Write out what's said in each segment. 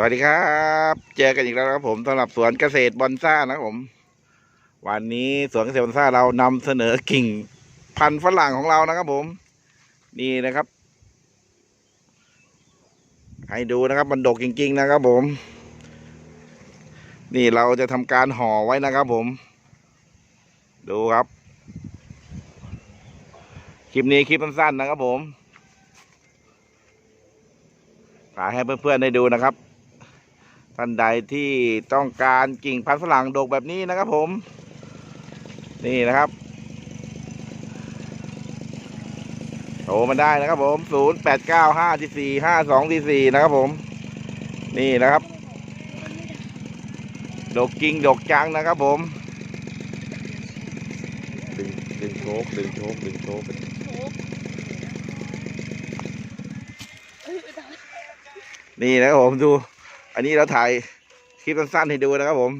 สวัสดีครับ เจอกันอีกแล้วครับผมสำหรับสวนเกษตรบอนซ่านะครับผม วันนี้สวนเกษตรบอนซ่าเรานำเสนอกิ่งพันธุ์ฝรั่งของเรานะครับผม นี่นะครับ ให้ดูนะครับมันดกจริง ๆ นะครับผม นี่เราจะทำการห่อไว้นะครับผม ดูครับ คลิปนี้คลิปสั้นๆนะครับผมถ่ายให้เพื่อนๆได้ดูนะครับ ท่านใดที่ต้องการกิ่งพันธุ์ฝรั่งดกแบบนี้นะครับผม นี่นะครับโทรมาได้นะครับผมศูนย์แปดเก้าห้าสี่ห้าสองสี่นะครับผม นี่นะครับ ดกกิ่งดกจังนะครับผม ดึงดึงโชกดึงโชกดึงโชกนี่นะครับผมดู อันนี้เราถ่ายคลิปสั้นๆให้ดูนะครับผม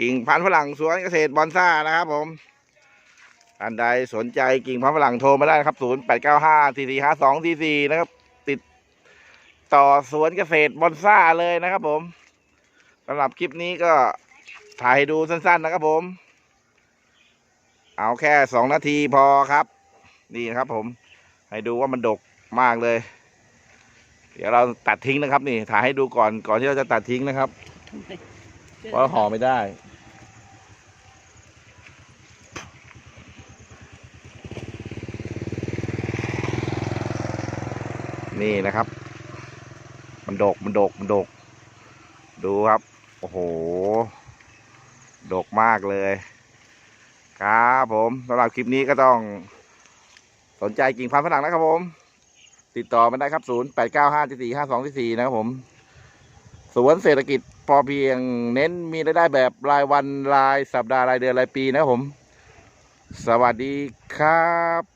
กิ่งพันธุ์ฝรั่งสวนเกษตรบอนซ่านะครับผมท่านใดสนใจกิ่งพันธุ์ฝรั่งโทรมาได้ครับศูนย์แปดเก้าห้าสี่สี่ห้าสองสี่สี่นะครับ ติดต่อสวนเกษตรบอนซ่าเลยนะครับผมสำหรับคลิปนี้ก็ถ่ายให้ดูสั้น ๆ นะครับผม เอาแค่สองนาทีพอครับ นี่นะครับผม ให้ดูว่ามันดกมากเลย เดี๋ยวเราตัดทิ้งนะครับ นี่ถ่ายให้ดูก่อนก่อนที่เราจะตัดทิ้งนะครับเพราะห่อไม่ได้ นี่นะครับ มันดกมันดกมันดก ดูครับ โอ้โห ดกมากเลย ครับผมสำหรับคลิปนี้ก็ต้องสนใจกิ่งพันธุ์ฝรั่งนะครับผม ติดต่อมาได้ครับ 0 8 9 5 4 5 2 4นะครับผม สวนเศรษฐกิจพอเพียงเน้นมีรายได้แบบรายวันรายสัปดาห์รายเดือนรายปีนะครับผม สวัสดีครับ